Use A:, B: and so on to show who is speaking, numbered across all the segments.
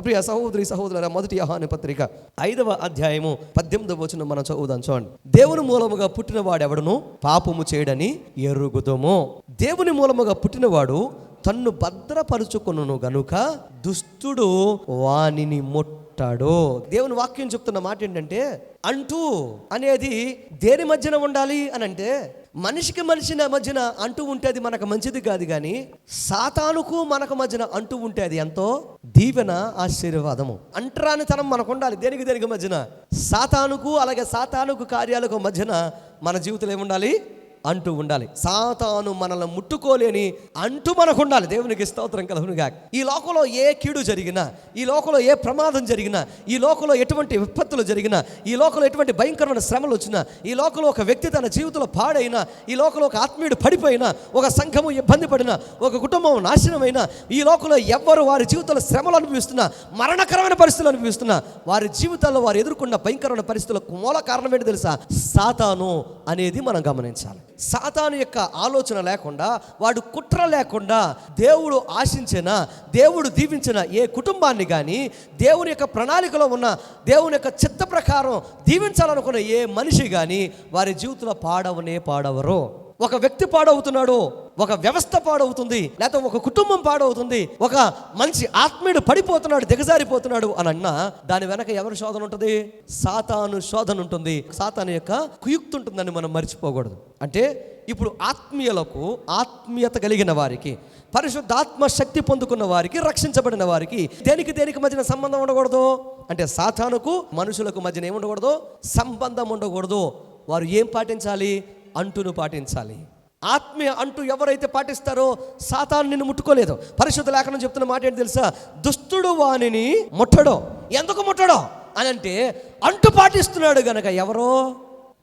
A: ప్రియ సహోదరి సహోదరుల మొదటి ఆహాన పత్రిక ఐదవ అధ్యాయము పద్దెనిమిదవ వచనం మనం చదువుదాం చూడండి. దేవుని మూలముగా పుట్టిన వాడెవడును పాపము చేయడని ఎరుగుదము. దేవుని మూలముగా పుట్టినవాడు తన్ను భద్రపరుచుకును గనుక దుష్టుడు వానిని ముట్టాడు. దేవుని వాక్యం చెప్తున్న మాట ఏంటంటే అంటూ అనేది దేని మధ్యన ఉండాలి అని అంటే మనిషికి మనిషిన మధ్యన అంటూ ఉంటే అది మనకు మంచిది కాదు కానీ సాతానుకు మనకు మధ్యన అంటూ ఉంటే అది ఎంతో దీవెన ఆశీర్వాదము. అంటరానితనం మనకు ఉండాలి. దేనికి దేనికి మధ్యన? సాతానుకు అలాగే సాతానుకు కార్యాలకు మధ్యన మన జీవితంలో ఏముండాలి? అంటూ ఉండాలి. సాతాను మనల్ని ముట్టుకోలేని అంటూ మనకు ఉండాలి. దేవునికి స్తోత్రం కలుగునుగా ఈ లోకంలో ఏ కీడు జరిగినా ఈ లోకంలో ఏ ప్రమాదం జరిగినా ఈ లోకంలో ఎటువంటి విపత్తులు జరిగినా ఈ లోకంలో ఎటువంటి భయంకరమైన శ్రమలు వచ్చినా ఈ లోకంలో ఒక వ్యక్తి తన జీవితంలో పాడైనా ఈ లోకంలో ఒక ఆత్మీయుడు పడిపోయినా ఒక సంఘము ఇబ్బంది పడినా ఒక కుటుంబం నాశనమైనా ఈ లోకంలో ఎవ్వరు వారి జీవితంలో శ్రమలు అనుభవిస్తున్నా మరణకరమైన పరిస్థితులు అనుభవిస్తున్నా వారి జీవితాల్లో వారు ఎదుర్కొన్న భయంకరమైన పరిస్థితులకు మూల కారణం ఏంటి తెలుసా? సాతాను అనేది మనం గమనించాలి. సాతాను యొక్క ఆలోచన లేకుండా వాడు కుట్ర లేకుండా దేవుడు ఆశించిన దేవుడు దీవించిన ఏ కుటుంబాన్ని కానీ దేవుని యొక్క ప్రణాళికలో ఉన్న దేవుని యొక్క చిత్త ప్రకారం దీవించాలనుకున్న ఏ మనిషి కానీ వారి జీవితంలో పాడవనే పాడవరు. ఒక వ్యక్తి పాడవుతున్నాడు ఒక వ్యవస్థ పాడవుతుంది లేకపోతే ఒక కుటుంబం పాడవుతుంది ఒక మంచి ఆత్మీయుడు పడిపోతున్నాడు దిగజారిపోతున్నాడు అని అన్నా దాని వెనక ఎవరి శోధన ఉంటుంది? సాతాను శోధన ఉంటుంది. సాతాను యొక్క కుయుక్తి ఉంటుందని మనం మర్చిపోకూడదు. అంటే ఇప్పుడు ఆత్మీయులకు ఆత్మీయత కలిగిన వారికి పరిశుద్ధాత్మ శక్తి పొందుకున్న వారికి రక్షించబడిన వారికి దేనికి దేనికి మధ్యన సంబంధం ఉండకూడదు? అంటే సాతానుకు మనుషులకు మధ్యన ఏమి ఉండకూడదు? సంబంధం ఉండకూడదు. వారు ఏం పాటించాలి? అంటును పాటించాలి. ఆత్మీయ అంటూ ఎవరైతే పాటిస్తారో సాతాను నిన్ను ముట్టుకోలేదు. పరిశుద్ధ లేఖనం చెప్తున్న మాట ఏంటి తెలుసా? దుష్టుడు వానిని ముట్టడో. ఎందుకు ముట్టడో? అని అంటే అంటు పాటిస్తున్నాడు గనక ఎవరో?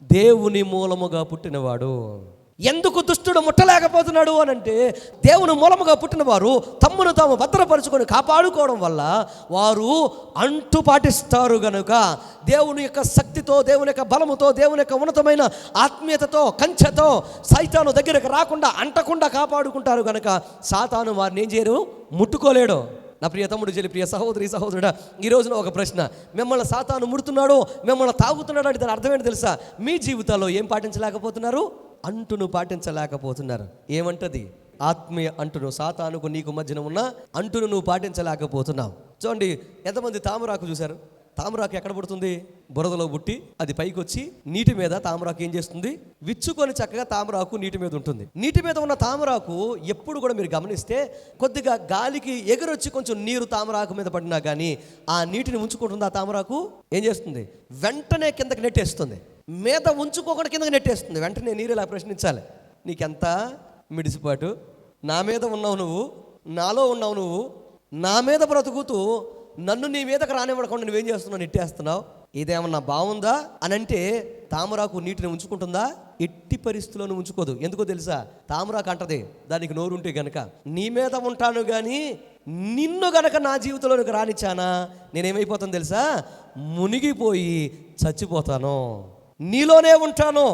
A: దేవుని మూలముగా పుట్టినవాడు. ఎందుకు దుష్టుడు ముట్టలేకపోతున్నాడు అని అంటే దేవుని మూలముగా పుట్టినవారు తమ్మును తాము భద్రపరుచుకొని కాపాడుకోవడం వల్ల వారు అంటు పాటిస్తారు గనుక. దేవుని యొక్క శక్తితో దేవుని యొక్క బలముతో దేవుని యొక్క ఉన్నతమైన ఆత్మీయతతో కంచెతో సైతాను దగ్గరకు రాకుండా అంటకుండా కాపాడుకుంటారు గనుక సాతాను వారిని ఏం చేయరు? ముట్టుకోలేడు. నా ప్రియ తమ్ముడు చెల్లి ప్రియ సహోదరి సహోదరుడా ఈ రోజున ఒక ప్రశ్న. మిమ్మల్ని సాతాను ముడుతున్నాడు మిమ్మల్ని తాగుతున్నాడు అంటే దాని అర్థమేంటి తెలుసా? మీ జీవితాల్లో ఏం పాటించలేకపోతున్నారు? అంటును పాటించలేకపోతున్నారు. ఏమంటది? ఆత్మీయ అంటును. సాతానుకు నీకు మధ్యన ఉన్న అంటును నువ్వు పాటించలేకపోతున్నావు. చూడండి ఎంతమంది తామరాకు చూశారు? తామరాకు ఎక్కడ పుడుతుంది? బురదలో పుట్టి అది పైకి వచ్చి నీటి మీద తామరాకు ఏం చేస్తుంది? విచ్చుకొని చక్కగా తామరాకు నీటి మీద ఉంటుంది. నీటి మీద ఉన్న తామరాకు ఎప్పుడు కూడా మీరు గమనిస్తే కొద్దిగా గాలికి ఎగురొచ్చి కొంచెం నీరు తామరాకు మీద పడినా కానీ ఆ నీటిని ఉంచుకుంటుంది ఆ తామరాకు. ఏం చేస్తుంది? వెంటనే కిందకి నెట్టేస్తుంది. మీద ఉంచుకోకుండా కిందకి నెట్టేస్తుంది. వెంటనే నీరు ఇలా ప్రశ్నించాలి. నీకెంత? మిడిసిపాటు. నా మీద ఉన్నావు నువ్వు నాలో ఉన్నావు నువ్వు నా మీద బ్రతుకుతూ నన్ను నీ మీదకి రానివ్వకుండా నువ్వేం చేస్తున్నావు? నెట్టేస్తున్నావు. ఇదేమన్నా బాగుందా అని అంటే తామరాకు నీటిని ఉంచుకుంటుందా? ఎట్టి పరిస్థితుల్లోనూ ఉంచుకోదు. ఎందుకో తెలుసా? తామరాకు అంటది దానికి నోరుంటే గనక. నీ మీద ఉంటాను కానీ నిన్ను గనక నా జీవితంలోనికి రానిచ్చానా? నేనేమైపోతాను తెలుసా? మునిగిపోయి చచ్చిపోతాను. నీలోనే ఉంటాను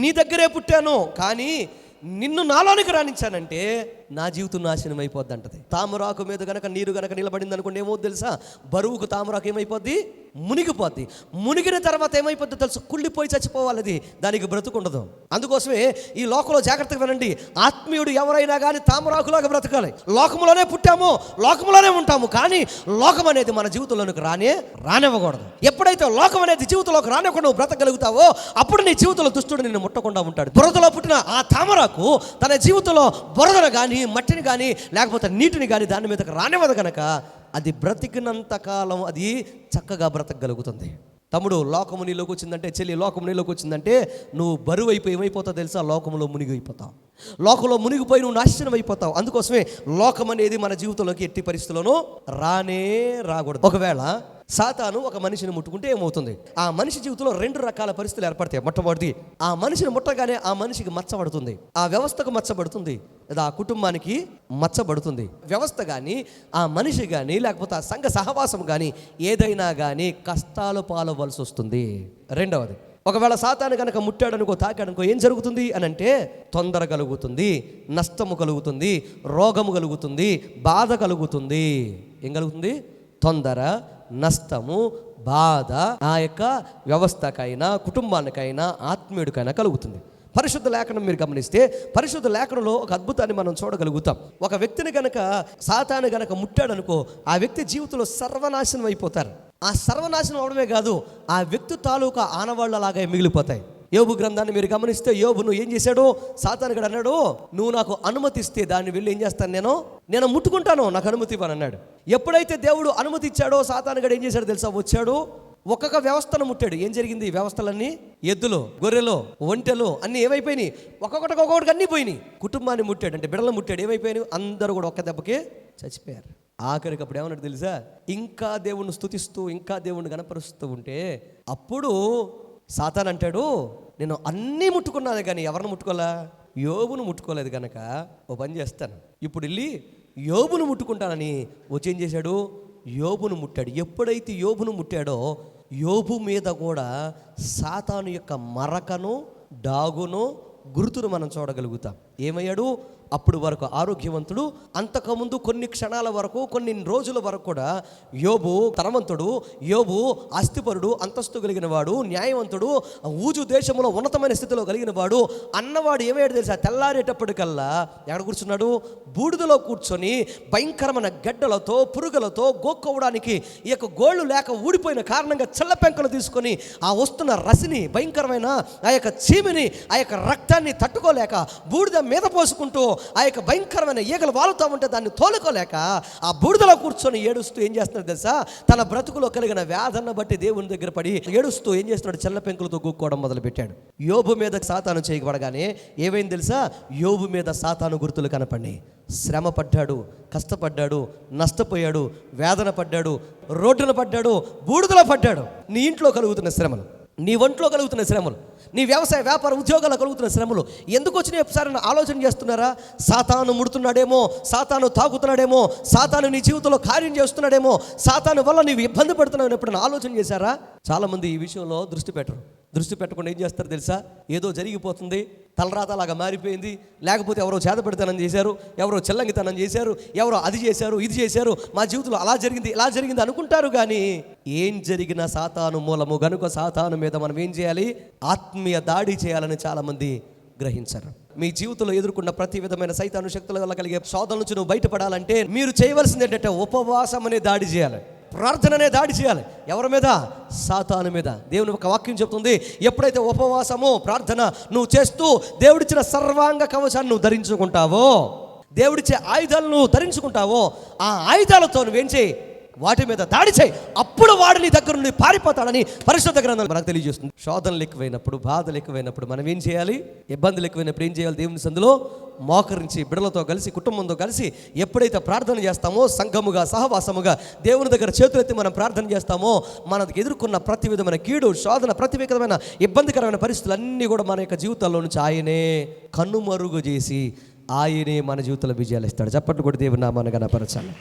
A: నీ దగ్గరే పుట్టాను కానీ నిన్ను నాలోనికి రాణించానంటే నా జీవితం నాశనం అయిపోద్ది అంటది తామరాకు మీద గనక నీరు గనక నిలబడింది అనుకోండి ఏమో తెలుసా? బరువుకు తామరాకు ఏమైపోద్ది? మునిగిపోద్ది. మునిగిన తర్వాత ఏమైపోద్ది తెలుసు? కుళ్ళిపోయి చచ్చిపోవాలి అది దానికి బ్రతుకుండదు అందుకోసమే ఈ లోకంలో జాగ్రత్తగా వినండి. ఆత్మీయుడు ఎవరైనా కానీ తామరాకులాగా బ్రతకాలి. లోకంలోనే పుట్టాము లోకంలోనే ఉంటాము కానీ లోకం అనేది మన జీవితంలోనికి రానే రానివ్వకూడదు. ఎప్పుడైతే లోకం అనేది జీవితంలోకి రానివ్వకుండా నువ్వు బ్రతకగలుగుతావో అప్పుడు నీ జీవితంలో దుష్టుడు నిన్ను ముట్టకుండా ఉంటాడు. బురదలో పుట్టిన ఆ తామరాకు తన జీవితంలో బురదను కానీ మట్టిని కానీ లేకపోతే నీటిని కానీ దాని మీదకి రానివ్వదు కనుక అది బ్రతికినంత కాలం అది చక్కగా బ్రతకగలుగుతుంది. తమ్ముడు లోకము నీలోకి వచ్చిందంటే చెల్లి లోకము నీలోకి వచ్చిందంటే నువ్వు బరువు అయిపోయి ఏమైపోతావు తెలుసా? లోకంలో మునిగిపోతావు. లోకంలో మునిగిపోయి నువ్వు నాశనం అయిపోతావు. అందుకోసమే లోకం అనేది మన జీవితంలోకి ఎట్టి పరిస్థితుల్లోనూ రానే రాకూడదు. ఒకవేళ సాతాను ఒక మనిషిని ముట్టుకుంటే ఏమవుతుంది? ఆ మనిషి జీవితంలో రెండు రకాల పరిస్థితులు ఏర్పడతాయి. మొట్టమొదటి ఆ మనిషిని ముట్టగానే ఆ మనిషికి మచ్చబడుతుంది. ఆ వ్యవస్థకు మచ్చబడుతుంది. లేదా ఆ కుటుంబానికి మచ్చబడుతుంది. వ్యవస్థ కానీ ఆ మనిషి కానీ లేకపోతే ఆ సంఘ సహవాసం కానీ ఏదైనా కానీ కష్టాలు పాలవలసి వస్తుంది. రెండవది ఒకవేళ సాతాను కనుక ముట్టాడనుకో తాకాడనుకో ఏం జరుగుతుంది అని అంటే తొందర కలుగుతుంది నష్టము కలుగుతుంది రోగము కలుగుతుంది బాధ కలుగుతుంది. ఏం కలుగుతుంది? తొందర నష్టము బాధ ఆ యొక్క వ్యవస్థకైనా కుటుంబానికైనా ఆత్మీయుడికైనా కలుగుతుంది. పరిశుద్ధ లేఖనం మీరు గమనిస్తే పరిశుద్ధ లేఖనంలో ఒక అద్భుతాన్ని మనం చూడగలుగుతాం. ఒక వ్యక్తిని గనక సాతాను గనక ముట్టాడనుకో ఆ వ్యక్తి జీవితంలో సర్వనాశనం అయిపోతారు. ఆ సర్వనాశనం అవడమే కాదు ఆ వ్యక్తి తాలూకా ఆనవాళ్ళలాగా మిగిలిపోతాయి. యోబు గ్రంథాన్ని మీరు గమనిస్తే యోబు నువ్వు ఏం చేశాడు? సాతానుగడు అన్నాడు నువ్వు నాకు అనుమతిస్తే దాన్ని వెళ్ళి ఏం చేస్తాను నేను? నేను ముట్టుకుంటాను నాకు అనుమతి ఇవ్వను అన్నాడు. ఎప్పుడైతే దేవుడు అనుమతి ఇచ్చాడో సాతానుగడు ఏం చేశాడు తెలుసా? వచ్చాడు ఒక్కొక్క వ్యవస్థను ముట్టాడు. ఏం జరిగింది వ్యవస్థలన్నీ? ఎద్దులు గొర్రెలు ఒంటెలు అన్నీ ఏమైపోయినాయి? ఒక్కొక్కటి ఒక్కొక్కటికి అన్నీ పోయినాయి. కుటుంబాన్ని ముట్టాడు అంటే బిడ్డలు ముట్టాడు. ఏమైపోయినాయి? అందరూ కూడా ఒక్క దెబ్బకి చచ్చిపోయారు. ఆఖరికి అప్పుడు ఏమన్నాడు తెలుసా? ఇంకా దేవుణ్ణి స్థుతిస్తూ ఇంకా దేవుణ్ణి గణపరుస్తూ ఉంటే అప్పుడు సాతాన్ అంటాడు నేను అన్నీ ముట్టుకున్నాను కానీ ఎవరిని ముట్టుకోలే యోబును ముట్టుకోలేదు కనుక ఓ పని చేస్తాను. ఇప్పుడు వెళ్ళి యోబును ముట్టుకుంటానని వచ్చేం చేశాడు? యోబును ముట్టాడు. ఎప్పుడైతే యోబును ముట్టాడో యోబు మీద కూడా సాతాను యొక్క మరకను డాగును గుర్తును మనం చూడగలుగుతాం. ఏమయ్యాడు? అప్పుడు వరకు ఆరోగ్యవంతుడు. అంతకుముందు కొన్ని క్షణాల వరకు కొన్ని రోజుల వరకు కూడా యోబు ధనవంతుడు యోబు అస్థిపరుడు అంతస్తు కలిగిన వాడు న్యాయవంతుడు ఊజు దేశంలో ఉన్నతమైన స్థితిలో కలిగిన వాడు. అన్నవాడు ఏమయ్యాడు తెలుసా? తెల్లారేటప్పటికల్లా ఎక్కడ కూర్చున్నాడు? బూడిదలో కూర్చొని భయంకరమైన గడ్డలతో పురుగులతో గోక్కోవడానికి ఈ యొక్క గోళ్ళు లేక ఊడిపోయిన కారణంగా చల్ల పెంకలు తీసుకొని ఆ వస్తున్న రసిని భయంకరమైన ఆ యొక్క చీమిని ఆ యొక్క రక్తాన్ని తట్టుకోలేక బూడిద మీద పోసుకుంటూ ఆ యొక్క భయంకరమైన ఈగలు వాలుతూ ఉంటే దాన్ని తోలుకోలేక ఆ బూడిదలో కూర్చొని ఏడుస్తూ ఏం చేస్తున్నాడు తెలుసా? తన బ్రతుకులో కలిగిన వ్యాధన్న బట్టి దేవుని దగ్గర పడి ఏడుస్తూ ఏం చేస్తున్నాడు? చెల్ల పెంకులతో గూక్కోవడం మొదలుపెట్టాడు. యోబు మీద సాతాను చేయబడగానే ఏమైంది తెలుసా? యోబు మీద సాతాను గుర్తులు కనపడి శ్రమ పడ్డాడు కష్టపడ్డాడు నష్టపోయాడు వేదన పడ్డాడు రోడ్డున పడ్డాడు బూడిదలో పడ్డాడు. నీ ఇంట్లో కలుగుతున్న శ్రమలు. నీ ఒంట్లో కలుగుతున్న శ్రమలు నీ వ్యవసాయ వ్యాపార ఉద్యోగాల్లో కలుగుతున్న శ్రమలు ఎందుకు వచ్చినాయి ఒకసారి ఆలోచన చేస్తున్నారా? సాతాను ముడుతున్నాడేమో సాతాను తాగుతున్నాడేమో సాతాను నీ జీవితంలో కార్యం చేస్తున్నాడేమో సాతాను వల్ల నీవు ఇబ్బంది పడుతున్నావు ఎప్పుడైనా ఆలోచన చేశారా? చాలామంది ఈ విషయంలో దృష్టి పెట్టరు. దృష్టి పెట్టకుండా ఏం చేస్తారు తెలుసా? ఏదో జరిగిపోతుంది తలరాత అలాగా మారిపోయింది లేకపోతే ఎవరో చేతపెడతానని చేశారు ఎవరో చెల్లంగితనం చేశారు ఎవరో అది చేశారు ఇది చేశారు మా జీవితంలో అలా జరిగింది ఇలా జరిగింది అనుకుంటారు కానీ ఏం జరిగినా సాతాను మూలము గనుక సాతాను మీద మనం ఏం చేయాలి? ఆత్మీయ దాడి చేయాలని చాలామంది గ్రహించరు. మీ జీవితంలో ఎదుర్కొన్న ప్రతి విధమైన సైతాను శక్తుల వల్ల కలిగే శోధన నుంచి నువ్వు బయటపడాలంటే మీరు చేయవలసింది ఏంటంటే ఉపవాసం అనే దాడి చేయాలి. ప్రార్థననే దాడి చేయాలి. ఎవరి మీద? సాతాను మీద. దేవుని ఒక వాక్యం చెప్తుంది ఎప్పుడైతే ఉపవాసము ప్రార్థన నువ్వు చేస్తూ దేవుడిచ్చిన సర్వాంగ కవచాన్ని నువ్వు ధరించుకుంటావో దేవుడిచ్చే ఆయుధాలను నువ్వు ధరించుకుంటావో ఆ ఆయుధాలతో నువ్వేం చేయి? వాటి మీద దాడి చేయి. అప్పుడు వాడు నీ దగ్గర నుండి పారిపోతాడని పరిశుద్ధ గ్రంథం మనకు తెలియజేస్తుంది. శోధనలు ఎక్కువైనప్పుడు బాధలు ఎక్కువైనప్పుడు మనం ఏం చేయాలి? ఇబ్బందులు ఎక్కువైనప్పుడు ఏం చేయాలి దేవుని సందులో? మోకరించి బిడలతో కలిసి కుటుంబంతో కలిసి ఎప్పుడైతే ప్రార్థన చేస్తామో సంఘముగా సహవాసముగా దేవుని దగ్గర చేతులెత్తి మనం ప్రార్థన చేస్తామో మనకు ఎదుర్కొన్న ప్రతి విధమైన కీడు శోధన ప్రతి విధమైన ఇబ్బందికరమైన పరిస్థితులు అన్నీ కూడా మన యొక్క జీవితాల్లో నుంచి ఆయనే కన్నుమరుగు చేసి ఆయనే మన జీవితంలో విజయాలు ఇస్తాడు. చప్పట్లు కూడా దేవుని నామాన్ని గణపరచాలి.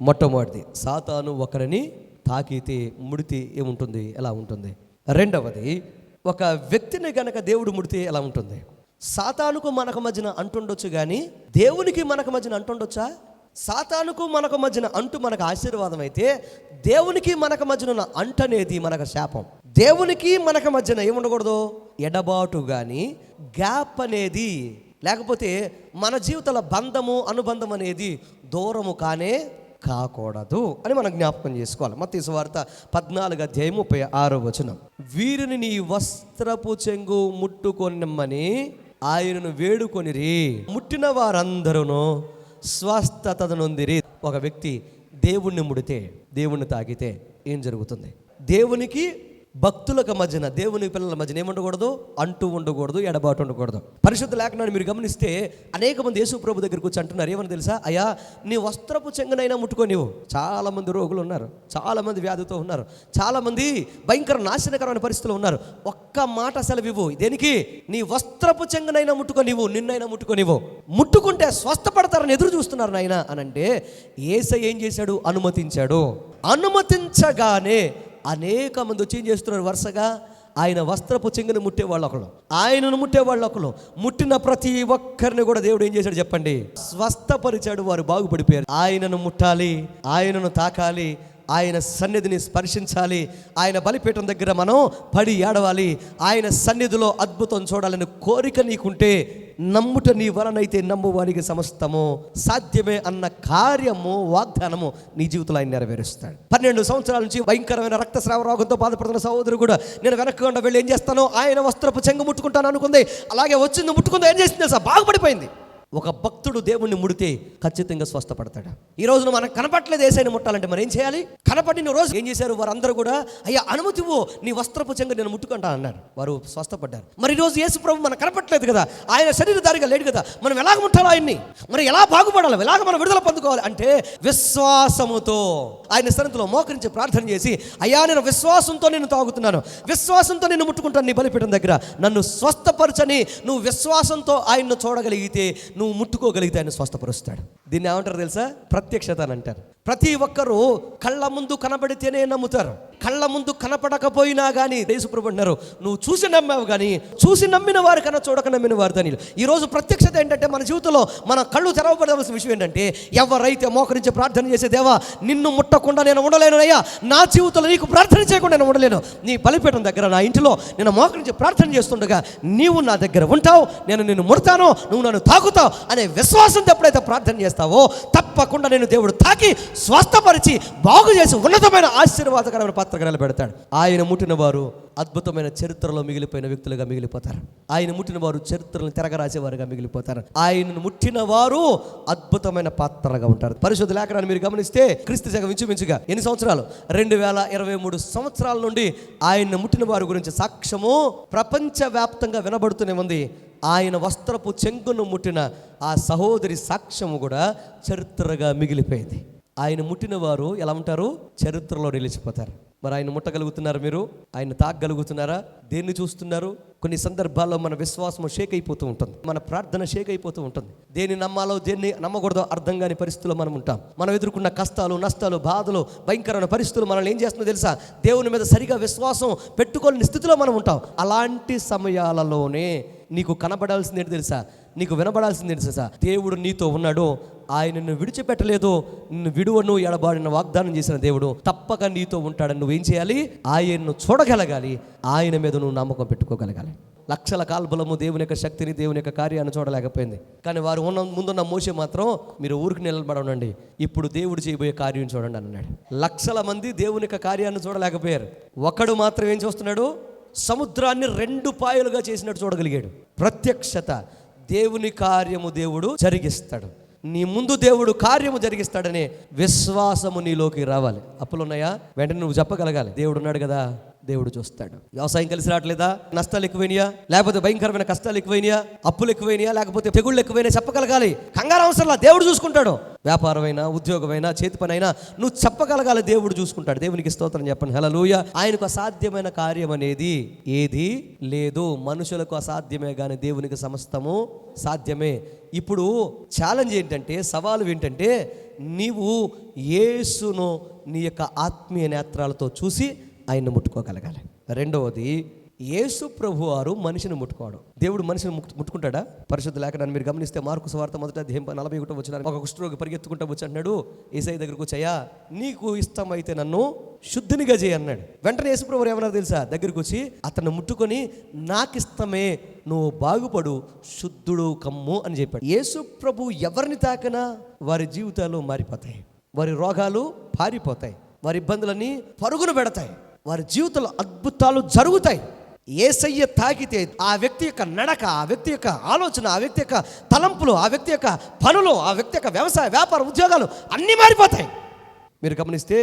A: మొట్టమొదటిది సాతాను ఒకరిని తాకితే ముడితే ఏముంటుంది? ఎలా ఉంటుంది? రెండవది ఒక వ్యక్తిని గనక దేవుడు ముడితే ఎలా ఉంటుంది? సాతానుకు మనకు మధ్యన అంటుండొచ్చు కానీ దేవునికి మనకు మధ్యన అంటుండొచ్చా? సాతానుకు మనకు మధ్యన అంటు మనకు ఆశీర్వాదం అయితే దేవునికి మనకు మధ్యన ఉన్న అంటు అనేది మనకు శాపం. దేవునికి మనకు మధ్యన ఏముండకూడదు? ఎడబాటు కానీ గ్యాప్ అనేది. లేకపోతే మన జీవితాల బంధము అనుబంధం అనేది దూరము కానే కాకూడదు అని మనం జ్ఞాపకం చేసుకోవాలి. మత్తయి వార్త పద్నాలుగు అధ్యాయం ముప్పై ఆరో వచనం. వీరిని నీ వస్త్రపు చెంగు ముట్టుకొనిమ్మని ఆయనను వేడుకొనిరి. ముట్టిన వారందరూ స్వస్థత నొందిరి ఒక వ్యక్తి దేవుణ్ణి ముడితే దేవుణ్ణి తాకితే ఏం జరుగుతుంది? దేవునికి భక్తులకు మధ్యన దేవుని పిల్లల మధ్యన ఏముండకూడదు? అంటూ ఉండకూడదు ఎడబాటు ఉండకూడదు. పరిశుద్ధ లేఖనాన్ని మీరు గమనిస్తే అనేక మంది యేసు ప్రభు దగ్గరికి వచ్చి అంటున్నారు ఏమని తెలుసా? అయ్యా నీ వస్త్రపు చెంగనైనా ముట్టుకో నీవు. చాలా మంది రోగులు ఉన్నారు చాలా మంది వ్యాధితో ఉన్నారు చాలా మంది భయంకర నాశనకరమైన పరిస్థితులు ఉన్నారు. ఒక్క మాట సెలవివ్వు. దేనికి? నీ వస్త్రపు చెంగనైనా ముట్టుకో నీవు నిన్నైనా ముట్టుకో నీవు. ముట్టుకుంటే స్వస్థపడతారని ఎదురు చూస్తున్నారు నాయన అని అంటే ఏసై ఏం చేశాడు? అనుమతించాడు. అనుమతించగానే అనేక మంది వచ్చి ఏం చేస్తున్నారు వరుసగా? ఆయన వస్త్రపు చెంగుని ముట్టేవాళ్ళు ఒకళ్ళు. ఆయనను ముట్టేవాళ్ళు ఒకళ్ళు. ముట్టిన ప్రతి ఒక్కరిని కూడా దేవుడు ఏం చేశాడు చెప్పండి? స్వస్థపరిచాడు వారు బాగుపడిపోయారు. ఆయనను ముట్టాలి ఆయనను తాకాలి ఆయన సన్నిధిని స్పర్శించాలి. ఆయన బలిపీఠం దగ్గర మనం పడి ఏడవాలి. ఆయన సన్నిధిలో అద్భుతం చూడాలని కోరిక నీకుంటే నమ్ముట నీ వలనైతే నమ్మువానికి సమస్తము సాధ్యమే అన్న కార్యము వాగ్దానము నీ జీవితంలో ఆయన నెరవేరుస్తాడు. పన్నెండు సంవత్సరాల నుంచి భయంకరమైన రక్తస్రావ రోగంతో బాధపడుతున్న సహోదరు కూడా నేను వెనక్కుండా వెళ్ళి ఏం చేస్తాను ఆయన వస్త్రపు చెంగు ముట్టుకుంటాను అనుకుంది. అలాగే వచ్చింది ముట్టుకుంది ఏం చేసింది సార్ బాగుపడిపోయింది. ఒక భక్తుడు దేవుణ్ణి ముడితే ఖచ్చితంగా స్వస్థపడతాడు. ఈ రోజున మనకు కనపట్లేదు ఏసైనా ముట్టాలంటే మరి ఏం చేయాలి? కనపడిన రోజు ఏం చేశారు? వారందరూ కూడా అయ్యా అనుమతి నీ వస్త్రపు చెంగ నేను ముట్టుకుంటా అన్నారు. వారు స్వస్థపడ్డారు. మరి ఈ రోజు యేసు ప్రభు మనకు కనపట్లేదు కదా? ఆయన శరీరధారిగా లేడు కదా? మనం ఎలాగ ముట్టాలి ఆయన్ని? మరి ఎలా బాగుపడాలి? ఎలాగ మనం విడుదల పొందుకోవాలి? అంటే విశ్వాసముతో ఆయన సన్నిధిలో మోకరించి ప్రార్థన చేసి అయ్యా నేను విశ్వాసంతో నేను తాగుతున్నాను. విశ్వాసంతో నేను ముట్టుకుంటాను నీ బలిపీఠం దగ్గర. నన్ను స్వస్థపరచని నువ్వు విశ్వాసంతో ఆయన్ను చూడగలిగితే నువ్వు ముట్టుకోగలిగితే ఆయన స్వస్థపరుస్తాడు. దీన్ని ఏమంటారు తెలుసా? ప్రత్యక్షత అని అంటారు. ప్రతి ఒక్కరూ కళ్ళ ముందు కనబడితేనే నమ్ముతారు. కళ్ళ ముందు కనపడకపోయినా కానీ దేశప్రభు అంటున్నారు నువ్వు చూసి నమ్మావు కానీ చూసి నమ్మిన వారు కన్నా చూడక నమ్మిన వారు దాని ఈరోజు ప్రత్యక్షత ఏంటంటే మన జీవితంలో మన కళ్ళు తెరవబడవలసిన విషయం ఏంటంటే ఎవరైతే మోకరించి ప్రార్థన చేసే దేవా నిన్ను ముట్టకుండా నేను ఉండలేను అయ్యా. నా జీవితంలో నీకు ప్రార్థన చేయకుండా నేను ఉండలేను. నీ బలిపీఠం దగ్గర నా ఇంటిలో నేను మోకరించి ప్రార్థన చేస్తుండగా నీవు నా దగ్గర ఉంటావు నేను నిన్ను ముడతాను నువ్వు నన్ను తాకుతావు అనే విశ్వాసంతో ఎప్పుడైతే ప్రార్థన చేస్తావో తప్పకుండా నేను దేవుడు తాకి స్వస్థపరిచి బాగు చేసి ఉన్నతమైన ఆశీర్వాదకరమైన పాత్రగా పెడతాడు. ఆయన ముట్టిన వారు అద్భుతమైన చరిత్రలో మిగిలిపోయిన వ్యక్తులుగా మిగిలిపోతారు. ఆయన ముట్టిన వారు చరిత్రలను తిరగరాసేవారుగా మిగిలిపోతారు. ఆయనను ముట్టిన వారు అద్భుతమైన పాత్రగా ఉంటారు. పరిశుద్ధ లేఖనాన్ని మీరు గమనిస్తే క్రీస్తు జగం మించుమించుగా ఎన్ని సంవత్సరాలు? రెండు వేల ఇరవై మూడు సంవత్సరాల నుండి ఆయన ముట్టిన వారి గురించి సాక్ష్యము ప్రపంచవ్యాప్తంగా వినబడుతూనే ఉంది. ఆయన వస్త్రపు చెంగును ముట్టిన ఆ సహోదరి సాక్ష్యము కూడా చరిత్రగా మిగిలిపోయింది. ఆయన ముట్టిన వారు ఎలా ఉంటారు? చరిత్రలో నిలిచిపోతారు. మరి ఆయన ముట్టగలుగుతున్నారు మీరు? ఆయన తాగలుగుతున్నారా దేన్ని చూస్తున్నారు? కొన్ని సందర్భాల్లో మన విశ్వాసం షేక్ అయిపోతూ ఉంటుంది. మన ప్రార్థన షేక్ అయిపోతూ ఉంటుంది. దేన్ని నమ్మాలో దేన్ని నమ్మకూడదో అర్థం కాని పరిస్థితుల్లో మనం ఉంటాం. మనం ఎదుర్కొన్న కష్టాలు నష్టాలు బాధలు భయంకరమైన పరిస్థితులు మనల్ని ఏం చేస్తుందో తెలుసా? దేవుని మీద సరిగా విశ్వాసం పెట్టుకోలేని స్థితిలో మనం ఉంటాం. అలాంటి సమయాలలోనే నీకు కనబడాల్సింది ఏంటి తెలుసా? నీకు వినబడాల్సింది ఏంటి తెలుసా? దేవుడు నీతో ఉన్నాడు ఆయన నిన్ను విడిచిపెట్టలేదు నిన్ను విడువను ఎడబాడిన వాగ్దానం చేసిన దేవుడు తప్పక నీతో ఉంటాడని నువ్వేం చేయాలి? ఆయన్ను చూడగలగాలి. ఆయన మీద నువ్వు నమ్మకం పెట్టుకోగలగాలి. లక్షల కాల్బలము దేవుని యొక్క శక్తిని దేవుని యొక్క కార్యాన్ని చూడలేకపోయింది. కానీ వారు ఉన్న ముందున్న మోసే మాత్రం మీరు ఊరికి నిలబడండి ఇప్పుడు దేవుడు చేయబోయే కార్యం చూడండి అన్నాడు. లక్షల మంది దేవుని యొక్క కార్యాన్ని చూడలేకపోయారు. ఒకడు మాత్రం ఏం చూస్తున్నాడు? సముద్రాన్ని రెండు పాయలుగా చేసినట్టు చూడగలిగాడు. ప్రత్యక్షత దేవుని కార్యము దేవుడు జరిగిస్తాడు. నీ ముందు దేవుడు కార్యము జరిగిస్తాడనే విశ్వాసము నీలోకి రావాలి. అప్పులు ఉన్నాయా వెంటనే నువ్వు చెప్పగలగాలి. దేవుడు ఉన్నాడు కదా. దేవుడు చూస్తాడు. వ్యవసాయం కలిసి రావట్లేదా? నష్టాలు ఎక్కువైనాయా? లేకపోతే భయంకరమైన కష్టాలు ఎక్కువైనాయా? అప్పులు ఎక్కువైనాయా? లేకపోతే తెగుళ్ళు ఎక్కువైనా చెప్పగలగాలి. కంగారు అవసరంలా దేవుడు చూసుకుంటాడు. వ్యాపారమైనా ఉద్యోగమైనా చేతి పని అయినా నువ్వు చెప్పగలగాలి దేవుడు చూసుకుంటాడు. దేవునికి స్తోత్రం చెప్పండి. హలలోయ ఆయనకు అసాధ్యమైన కార్యం అనేది ఏది లేదు. మనుషులకు అసాధ్యమే కానీ దేవునికి సమస్తము సాధ్యమే. ఇప్పుడు ఛాలెంజ్ ఏంటంటే సవాలు ఏంటంటే నీవు యేసును నీ యొక్క ఆత్మీయ నేత్రాలతో చూసి ఆయన్ని ముట్టుకోగలగాలి. రెండవది యేసు ప్రభు వారు మనిషిని ముట్టుకోవడం. దేవుడు మనిషిని ముట్టు- ముట్టుకుంటాడా? పరిశుద్ధ లేఖనాన్ని మీరు గమనిస్తే మార్కు వార్త మొదట దేహం నలభై ఒకటో వచ్చిన ఒక కుష్ఠరోగి పరిగెత్తుకుంటూ వచ్చి అన్నాడు ఏసై దగ్గరకు వచ్చాయా? నీకు ఇష్టమైతే నన్ను శుద్ధినిగా చేయి అన్నాడు. వెంటనే యేసు ప్రభు ఏమన్నారు తెలుసా? దగ్గరికి వచ్చి అతను ముట్టుకొని నాకు ఇష్టమే నువ్వు బాగుపడు శుద్ధుడు కమ్ము అని చెప్పాడు. యేసు ప్రభు ఎవరిని తాకినా వారి జీవితాలు మారిపోతాయి. వారి రోగాలు పారిపోతాయి. వారి ఇబ్బందులన్నీ పరుగున పెడతాయి. వారి జీవితంలో అద్భుతాలు జరుగుతాయి. ఏసయ్య తాకితే ఆ వ్యక్తి యొక్క నడక ఆ వ్యక్తి యొక్క ఆలోచన ఆ వ్యక్తి యొక్క తలంపులు ఆ వ్యక్తి యొక్క పనులు ఆ వ్యక్తి యొక్క వ్యవసాయ వ్యాపార ఉద్యోగాలు అన్నీ మారిపోతాయి. మీరు గమనిస్తే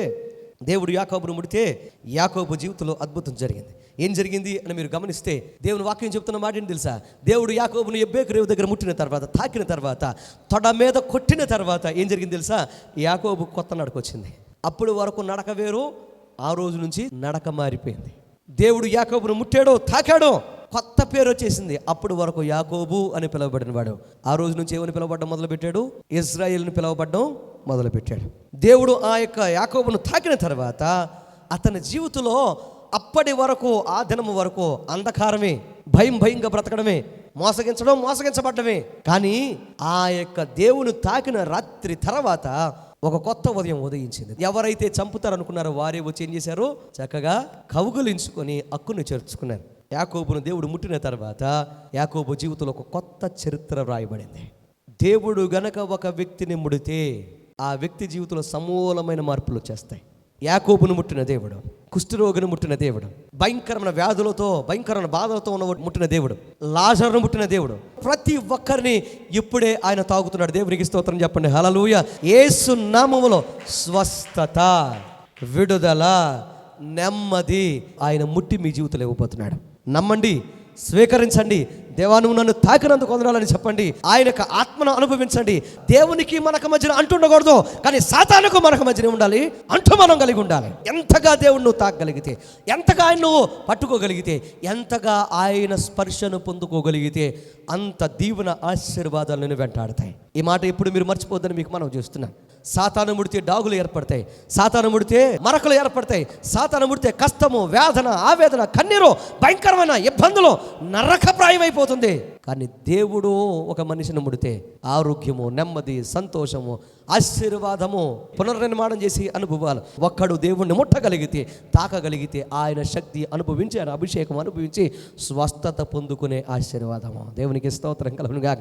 A: దేవుడు యాకోబును ముడితే యాకోబు జీవితంలో అద్భుతం జరిగింది. ఏం జరిగింది అని మీరు గమనిస్తే దేవుని వాక్యం చెప్తున్న మాట ఏంటి తెలుసా? దేవుడు యాకోబును ఎబ్బేకు రేవు దగ్గర ముట్టిన తర్వాత తాకిన తర్వాత తొడ మీద కొట్టిన తర్వాత ఏం జరిగింది తెలుసా? యాకోబు కొత్త నడకొచ్చింది. అప్పుడు వరకు నడక వేరు ఆ రోజు నుంచి నడక మారిపోయింది. దేవుడు యాకోబును ముట్టాడో తాకాడో కొత్త పేరు వచ్చేసింది. అప్పుడు వరకు యాకోబు అని పిలువబడిన వాడు ఆ రోజు నుంచి ఏమని పిలువబడడం మొదలుపెట్టాడు? ఇజ్రాయిల్ని పిలువబడడం మొదలుపెట్టాడు. దేవుడు ఆ యొక్క యాకోబును తాకిన తర్వాత అతని జీవితంలో అప్పటి వరకు ఆ దినము వరకు అంధకారమే భయం భయంగా బ్రతకడమే మోసగించడం మోసగించబడ్డమే. కానీ ఆ యొక్క దేవుని తాకిన రాత్రి తర్వాత ఒక కొత్త ఉదయం ఉదయించింది. ఎవరైతే చంపుతారనుకున్నారో వారే వచ్చి ఏం చేశారు? చక్కగా కవుగులించుకొని హక్కును చేర్చుకున్నారు. యాకోబును దేవుడు ముట్టిన తర్వాత యాకోబు జీవితంలో ఒక కొత్త చరిత్ర వ్రాయబడింది. దేవుడు గనక ఒక వ్యక్తిని ముడితే ఆ వ్యక్తి జీవితంలో సమూలమైన మార్పులు వచ్చేస్తాయి. యాకోబును ముట్టిన దేవుడు కుష్ఠరోగిని ముట్టిన దేవుడు భయంకరమైన వ్యాధులతో భయంకరమైన బాధలతో ఉన్న ముట్టిన దేవుడు లాజర్ను ముట్టిన దేవుడు. ప్రతి ఒక్కరిని ఇప్పుడే ఆయన తాగుతున్నాడు. దేవునికి స్తోత్రం చెప్పండి. హలలుయ ఏసు నామములో స్వస్థత విడుదల నెమ్మది. ఆయన ముట్టి మీ జీవితంలో ఇవ్వబోతున్నాడు. నమ్మండి స్వీకరించండి. దేవా నువ్వు నన్ను తాకినందుకు వందనాలని చెప్పండి. ఆయన యొక్క ఆత్మను అనుభవించండి. దేవునికి మనకు మధ్యన అంటుండకూడదు కానీ సాతానుకు మనకు మధ్యన ఉండాలి. అంటూ మనం కలిగి ఉండాలి. ఎంతగా దేవుడు నువ్వు తాకగలిగితే ఎంతగా ఆయన నువ్వు పట్టుకోగలిగితే ఎంతగా ఆయన స్పర్శను పొందుకోగలిగితే అంత దీవున ఆశీర్వాదాలను వెంటాడతాయి. ఈ మాట ఇప్పుడు మీరు మర్చిపోద్దని మీకు మనం చూస్తున్నాం. సాతాను ముడితే డాగులు ఏర్పడతాయి సాతాను ముడితే మరకలు ఏర్పడతాయి సాతాను ముడితే కష్టము వేదన ఆవేదన కన్నీరు భయంకరమైన ఇబ్బందులు నరకప్రాయమైపోతుంది. కానీ దేవుడు ఒక మనిషిని ముడితే ఆరోగ్యము నెమ్మది సంతోషము ఆశీర్వాదము పునర్నిర్మాణం చేసి అనుభవాలు ఒక్కడు దేవుణ్ణి ముట్టగలిగితే తాకగలిగితే ఆయన శక్తి అనుభవించి ఆయన అభిషేకం అనుభవించి స్వస్థత పొందుకునే ఆశీర్వాదము. దేవునికి స్తోత్రం కలుగునుగా